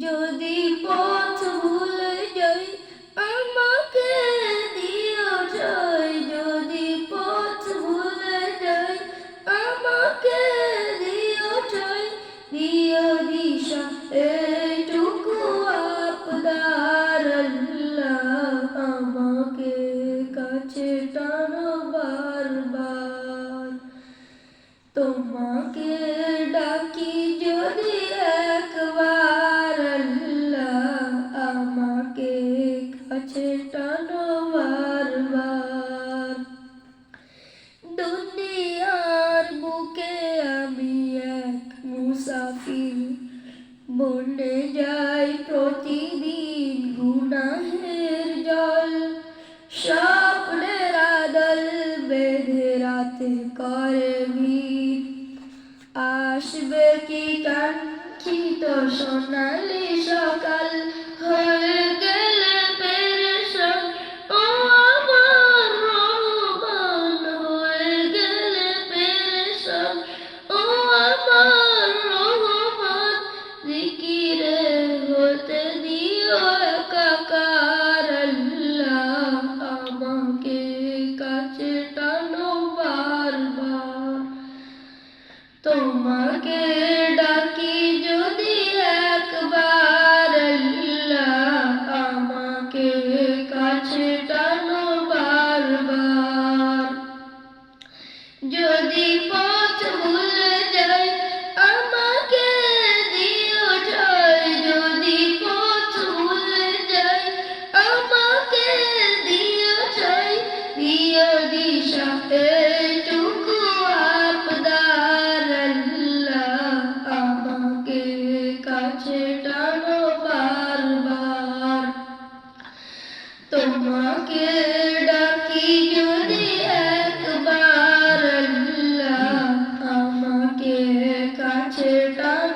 যদি মুসাফির বনে যায় প্রতিদিন গুনাহের জল। স্বপ্নের আদল বেঁধে রাতে করে ভিড়। আসবে কি কাঙ্ক্ষিত সোনালি সকাল? হয়ে এইটুকু আপনার আমাকে কাছে টানো বারবার তোমাকে ডাকি যদি একবার আমাকে কাছে টানো